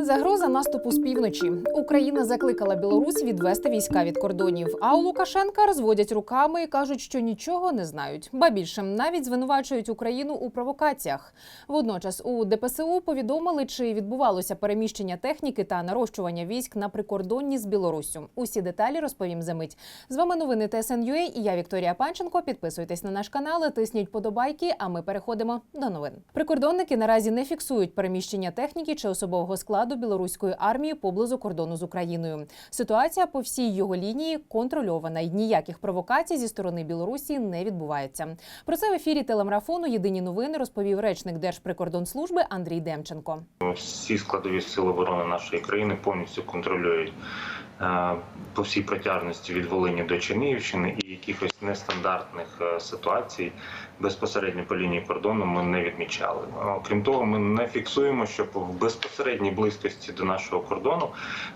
Загроза наступу з півночі. Україна закликала Білорусь відвести війська від кордонів. А у Лукашенка розводять руками і кажуть, що нічого не знають. Ба більше навіть звинувачують Україну у провокаціях. Водночас у ДПСУ повідомили, чи відбувалося переміщення техніки та нарощування військ на прикордонні з Білоруссю. Усі деталі розповім за мить. З вами новини ТСНЮА і я Вікторія Панченко. Підписуйтесь на наш канал, тисніть подобайки. А ми переходимо до новин. Прикордонники наразі не фіксують переміщення техніки чи особового складу білоруської армії поблизу кордону з Україною. Ситуація по всій його лінії контрольована і ніяких провокацій зі сторони Білорусі не відбувається. Про це в ефірі телемарафону Єдині новини розповів речник Держприкордонслужби Андрій Демченко. Всі складові сили оборони нашої країни повністю контролюють по всій протяжності від Волині до Чернігівщини і якихось нестандартних е, ситуацій безпосередньо по лінії кордону ми не відмічали. Е, Крім того, ми не фіксуємо, що в безпосередній близькості до нашого кордону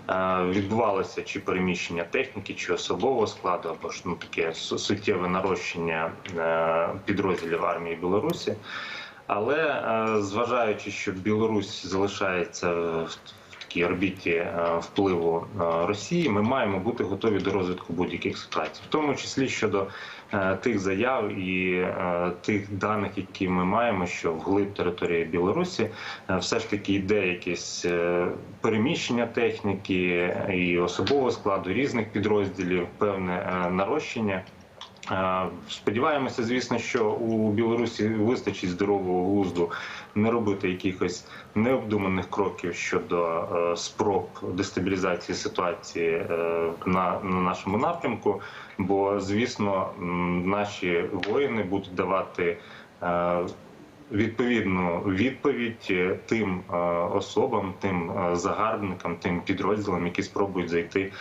е, відбувалося чи переміщення техніки, чи особового складу, або ж ну таке суттєве нарощення е, підрозділів армії Білорусі. Але е, зважаючи, що Білорусь залишається такій орбіті е, впливу е, Росії, ми маємо бути готові до розвитку будь-яких ситуацій, в тому числі щодо е, тих заяв і тих даних, які ми маємо, що вглиб території Білорусі все ж таки йде якесь переміщення техніки і особового складу різних підрозділів, певне нарощення. Е, Сподіваємося, звісно, що у Білорусі вистачить здорового глузду не робити якихось необдуманих кроків щодо е, спроб дестабілізації ситуації е, на, на нашому напрямку. Бо, звісно, наші воїни будуть давати. Відповідну відповідь е, тим е, особам, тим е, загарбникам, тим підрозділам, які спробують зайти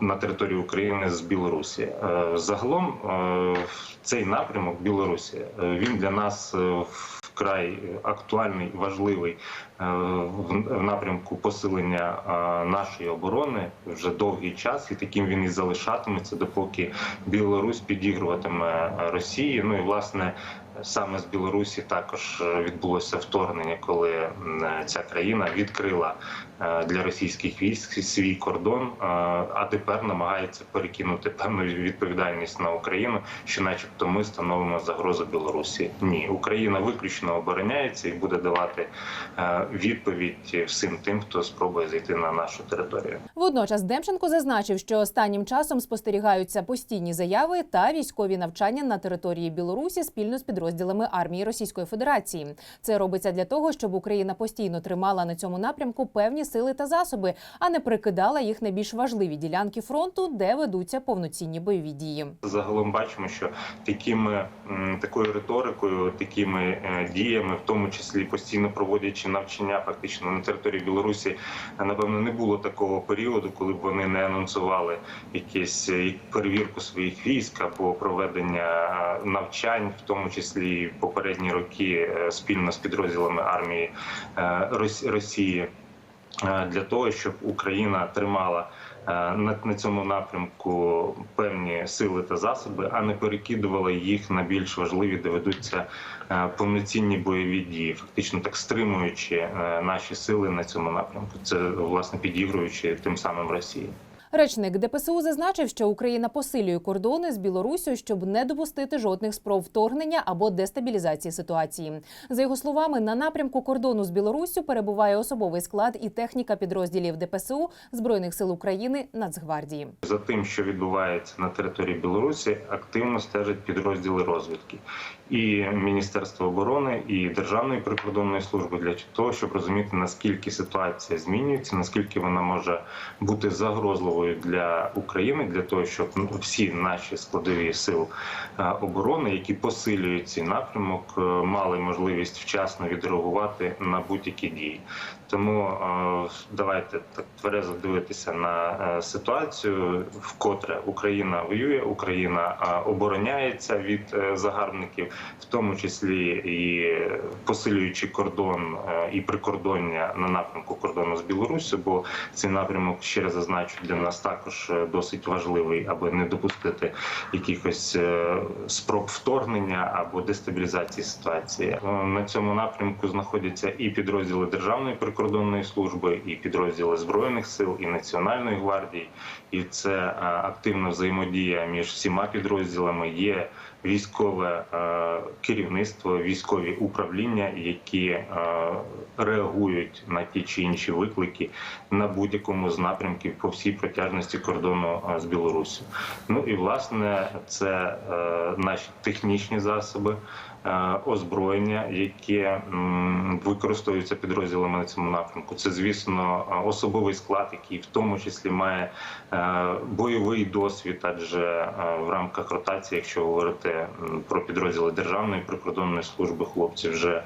на територію України з Білорусі. Загалом цей напрямок Білорусі він для нас вкрай актуальний, важливий в напрямку посилення нашої оборони вже довгий час, і таким він і залишатиметься, допоки Білорусь підігруватиме Росії. Ну і власне. Саме з Білорусі також е, відбулося вторгнення, коли ця країна відкрила для російських військ свій кордон, е, а тепер намагається перекинути певну відповідальність на Україну, що, начебто, ми становимо загрозу Білорусі. Ні, Україна виключно обороняється і буде давати е, відповідь всім тим, хто спробує зайти на нашу територію. Водночас Демченко зазначив, що останнім часом спостерігаються постійні заяви та військові навчання на території Білорусі спільно з підрозділами армії Російської Федерації. Це робиться для того, щоб Україна постійно тримала на цьому напрямку певні сили та засоби, а не прикидала їх на більш важливі ділянки фронту, де ведуться повноцінні бойові дії. Загалом бачимо, що такими такою риторикою, такими е, діями, в тому числі постійно проводячи навчання, фактично на території Білорусі, напевно, не було такого періоду, коли б вони не анонсували якісь е, перевірку своїх військ або проведення е, навчань, в тому числі попередні роки спільно з підрозділами армії Рос- Росії для того, щоб Україна тримала е, на, цьому напрямку певні сили та засоби, а не перекидувала їх на більш важливі, де ведуться е, повноцінні бойові дії, фактично так стримуючи е, наші сили на цьому напрямку. Це власне підігруючи тим самим Росії. Речник ДПСУ зазначив, що Україна посилює кордони з Білоруссю, щоб не допустити жодних спроб вторгнення або дестабілізації ситуації. За його словами, на напрямку кордону з Білоруссю перебуває особовий склад і техніка підрозділів ДПСУ збройних сил України Нацгвардії. За тим, що відбувається на території Білорусі, активно стежать підрозділи розвідки і Міністерства оборони, і Державної прикордонної служби для того, щоб розуміти наскільки ситуація змінюється, наскільки вона може бути загрозливою для України, для того, щоб ну, всі наші складові сил е, оборони, які посилюють цей напрямок, е, мали можливість вчасно відреагувати на будь-які дії. Тому е, давайте так тверезо дивитися на ситуацію, вкотре Україна воює, Україна обороняється від загарбників, в тому числі і посилюючи кордон е, і прикордоння на напрямку кордону з Білоруссю, бо цей напрямок ще раз зазначу для нас також е, досить важливий, аби не допустити якихось е, спроб вторгнення або дестабілізації ситуації. На цьому напрямку знаходяться і підрозділи Державної прикордонної служби, і підрозділи збройних сил, і Національної гвардії, і це активна взаємодія між всіма підрозділами. Є військове е, керівництво, військові управління, які е, реагують на ті чи інші виклики на будь-якому з напрямків по всій протяжності кордону е, з Білорусі. Ну і власне це наші технічні засоби. Е, Озброєння, яке використовується підрозділами на цьому напрямку, це звісно е, особовий склад, який в тому числі має е, бойовий досвід, адже в рамках ротації, якщо говорити про підрозділи Державної прикордонної служби, хлопці вже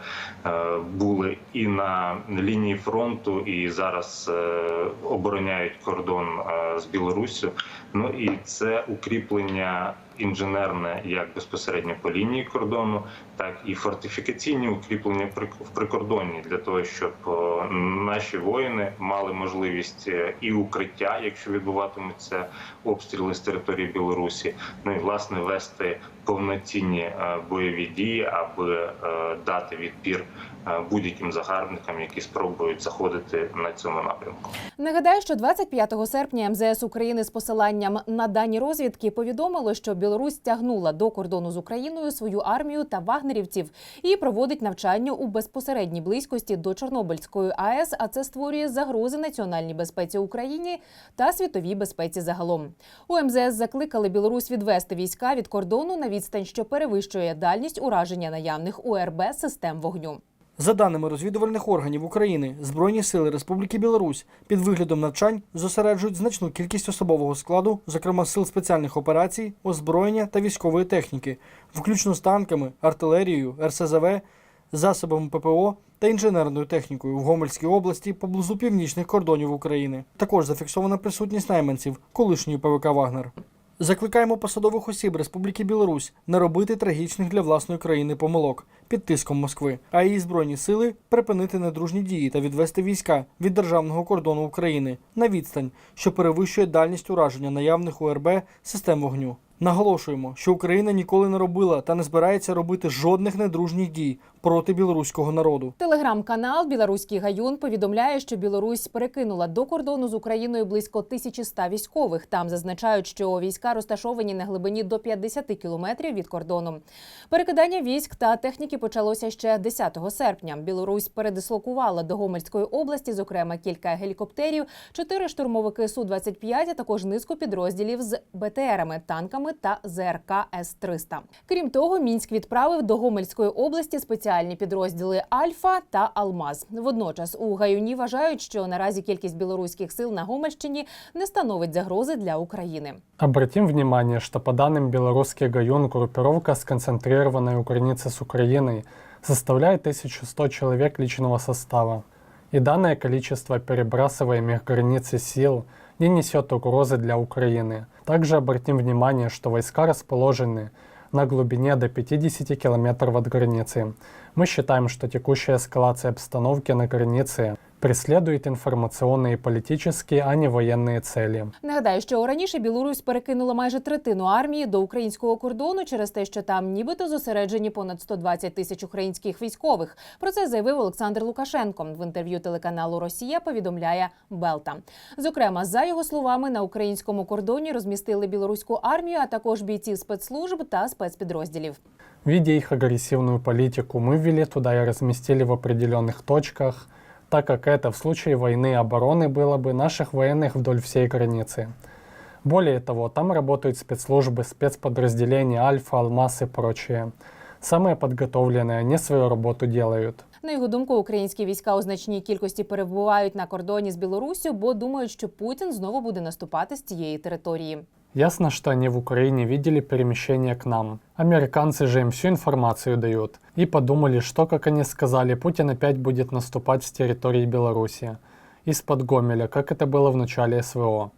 були і на лінії фронту, і зараз обороняють кордон з Білоруссю. Ну і це укріплення інженерне як безпосередньо по лінії кордону, так і фортифікаційні укріплення в прикордонні для того, щоб е, наші воїни мали можливість е, і укриття, якщо відбуватимуться обстріли з території Білорусі, ну і власне вести повноцінні е, бойові дії, аби дати відпір будь-яким загарбникам, які спробують заходити на цьому напрямку. Нагадаю, що 25 серпня МЗС України з посиланням на дані розвідки повідомило, що Білорусь тягнула до кордону з Україною свою армію та вагнерівців і проводить навчання у безпосередній близькості до Чорнобильської АЕС. А це створює загрози національній безпеці Україні та світовій безпеці загалом. У МЗС закликали Білорусь відвести війська від кордону на відстань, що перевищує дальність ураження наявних УРБ систем вогню. За даними розвідувальних органів України, Збройні сили Республіки Білорусь під виглядом навчань зосереджують значну кількість особового складу, зокрема сил спеціальних операцій, озброєння та військової техніки, включно з танками, артилерією, РСЗВ, засобами ППО та інженерною технікою в Гомельській області поблизу північних кордонів України. Також зафіксована присутність найманців колишньої ПВК Вагнер. Закликаємо посадових осіб Республіки Білорусь не робити трагічних для власної країни помилок під тиском Москви, а її збройні сили припинити недружні дії та відвести війська від державного кордону України на відстань, що перевищує дальність ураження наявних УРБ систем вогню. Наголошуємо, що Україна ніколи не робила та не збирається робити жодних недружніх дій проти білоруського народу. Телеграм-канал Білоруський гаюн повідомляє, що Білорусь перекинула до кордону з Україною близько 1100 військових. Там зазначають, що війська розташовані на глибині до 50 кілометрів від кордону. Перекидання військ та техніки почалося ще 10 серпня. Білорусь передислокувала до Гомельської області, зокрема кілька гелікоптерів, чотири штурмовики су 25 а також низку підрозділів з БТРами, танками та ЗРК С-300. Крім того, мінськ відправив до Гомельської області спеціальні підрозділи Альфа та Алмаз. Водночас у Гаюні вважають, що наразі кількість білоруських сил на Гомельщині не становить загрози для України. Обратим внимание, что по данным белорусский Гаюн, группировка, сконцентрированная у границы с Украиной, составляет 1100 человек личного состава. И данное количество перебрасываемых границы сил не несет угрозы для Украины. Также обратим внимание, что войска расположены на глубине до 50 километров от границы. Мы считаем, что текущая эскалация обстановки на границе преследует информационные и политические, а не военные цели. Нагадаю, що раніше Білорусь перекинула майже третину армії до українського кордону через те, що там нібито зосереджені понад 120 тисяч українських військових. Про це заявив Олександр Лукашенко. В інтерв'ю телеканалу Росія повідомляє Белта. Зокрема, за його словами, на українському кордоні розмістили білоруську армію, а також бійців спецслужб та спецпідрозділів. Видя их агрессивную политику, мы ввели туда и разместили в определенных точках, так как это в случае войны и обороны было бы наших военных вдоль всей границы. Более того, там работают спецслужбы, спецподразделения Альфа, Алмаз и прочие. Самые подготовленные, они свою работу делают. На його думку, українські війська у значній кількості перебувають на кордоні з Білоруссю, бо думають, що Путін знову буде наступати з цієї території. Ясно, что они в Украине видели перемещение к нам. Американцы же им всю информацию дают. И подумали, что, как они сказали, Путин опять будет наступать с территории Беларуси. Из-под Гомеля, как это было в начале СВО.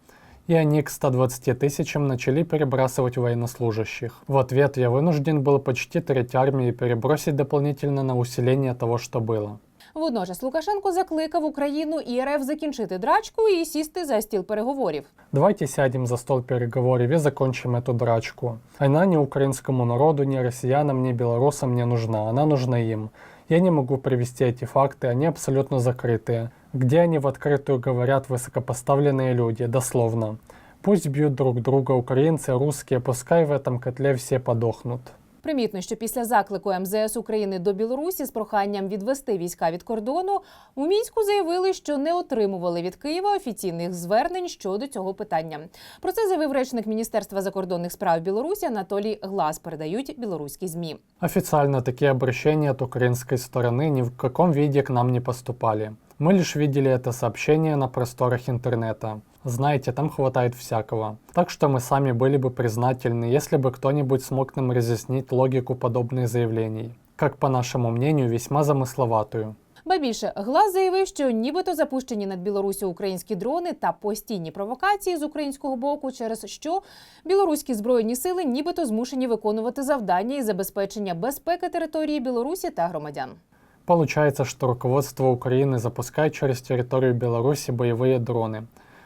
и они к 120 тысячам начали перебрасывать военнослужащих. В ответ я вынужден был почти треть армии перебросить дополнительно на усиление того, что было. Водночас Лукашенко закликав Україну і РФ закінчити драчку і сісти за стіл переговорів. Давайте сядем за стол переговоров и закончим эту драчку. Она ни украинскому народу, ни россиянам, ни белорусам не нужна, она нужна им. Я не могу привести эти факты, они абсолютно закрытые. Где они в открытую говорят высокопоставленные люди, дословно. Пусть бьют друг друга украинцы, русские, пускай в этом котле все подохнут. Примітно, що після заклику МЗС України до Білорусі з проханням відвести війська від кордону у мінську заявили, що не отримували від Києва офіційних звернень щодо цього питання. Про це заявив речник Міністерства закордонних справ Білорусі Анатолій Глас. Передають білоруські змі. Официально такие обращения от украинской стороны ни в каком виде к нам не поступали. Мы лишь видели это сообщение на просторах интернета. Знаете, там хватает всякого. Так что мы сами были бы признательны, если бы кто-нибудь смог нам разъяснить логику подобных заявлений. Как по нашему мнению, весьма замысловатую. Ба більше Глас заявив, що нібито запущені над Білорусі українські дрони та постійні провокації з українського боку, через що білоруські збройні сили нібито змушені виконувати завдання із забезпечення безпеки території Білорусі та громадян. Получается, что руководство Украины запускает через территорию Беларуси боевые дроны,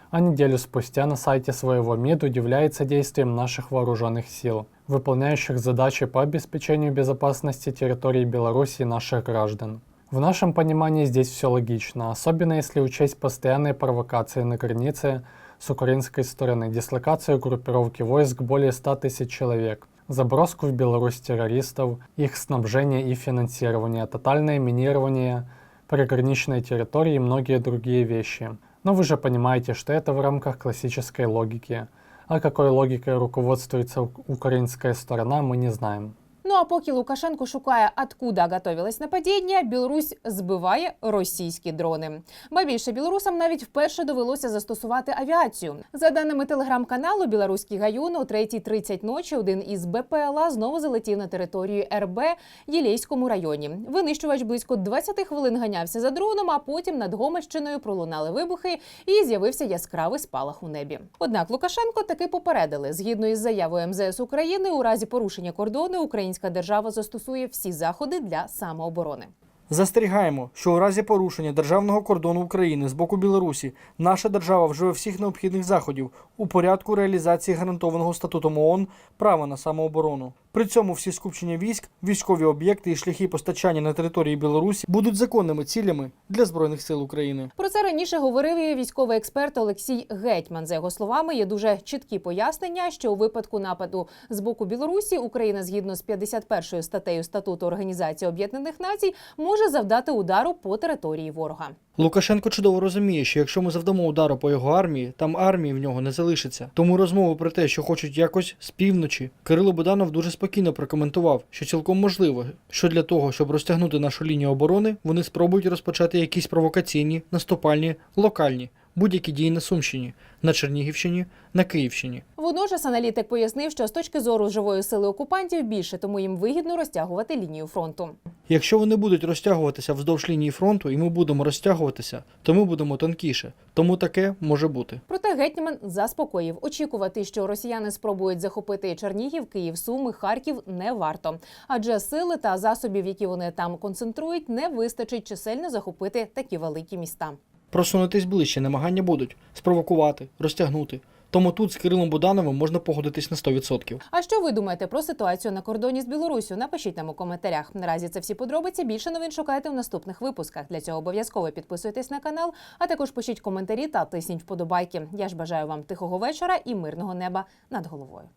а неделю спустя на сайте своего МИД удивляется действием наших вооруженных сил, выполняющих задачи по обеспечению безопасности территории Беларуси и наших граждан. В нашем понимании здесь все логично, особенно если учесть постоянные провокации на границе с украинской стороны, дислокацию группировки войск более 100 тысяч человек, заброску в Беларусь террористов, их снабжение и финансирование, тотальное минирование приграничной территории и многие другие вещи. Но вы же понимаете, что это в рамках классической логики. А какой логикой руководствуется украинская сторона, мы не знаем. Ну а поки Лукашенко шукає, откуда готовилось нападіння, Білорусь збиває російські дрони. Ба більше білорусам навіть вперше довелося застосувати авіацію. За даними телеграм-каналу Білоруський гаюн о 3.30 ночі один із БПЛА знову залетів на територію РБ Єлейському районі. Винищувач близько 20 хвилин ганявся за дроном, а потім над Гомельщиною пролунали вибухи і з'явився яскравий спалах у небі. Однак Лукашенко таки попередили, згідно із заявою МЗС України, у разі порушення кордону українська держава застосує всі заходи для самооборони. Застерігаємо, що у разі порушення державного кордону України з боку Білорусі наша держава вживе всіх необхідних заходів у порядку реалізації гарантованого статутом ООН права на самооборону. При цьому всі скупчення військ, військові об'єкти і шляхи постачання на території Білорусі будуть законними цілями для збройних сил України. Про це раніше говорив і військовий експерт Олексій Гетьман. За його словами, є дуже чіткі пояснення, що у випадку нападу з боку Білорусі Україна згідно з 51 статтею статуту Організації Об'єднаних Націй може завдати удару по території ворога. Лукашенко чудово розуміє, що якщо ми завдамо удару по його армії, там армії в нього не залишиться. Тому розмови про те, що хочуть якось з півночі, Кирило Буданов дуже спокійно прокоментував, що цілком можливо, що для того, щоб розтягнути нашу лінію оборони, вони спробують розпочати якісь провокаційні, наступальні, локальні, будь-які дії на Сумщині, на Чернігівщині, на Київщині. Водночас аналітик пояснив, що з точки зору живої сили окупантів більше, тому їм вигідно розтягувати лінію фронту. Якщо вони будуть розтягуватися вздовж лінії фронту, і ми будемо розтягуватися, то ми будемо тонкіше. Тому таке може бути. Проте гетьман заспокоїв. Очікувати, що росіяни спробують захопити Чернігів, Київ, Суми, Харків не варто, адже сили та засобів, які вони там концентрують, не вистачить чисельно захопити такі великі міста. Просунутись ближче намагання будуть спровокувати, розтягнути. Тому тут з Кирилом Будановим можна погодитись на 100%. А що ви думаєте про ситуацію на кордоні з Білоруссю? Напишіть нам у коментарях. Наразі це всі подробиці. Більше новин шукайте в наступних випусках. Для цього обов'язково підписуйтесь на канал, а також пишіть коментарі та тисніть вподобайки. Я ж бажаю вам тихого вечора і мирного неба над головою.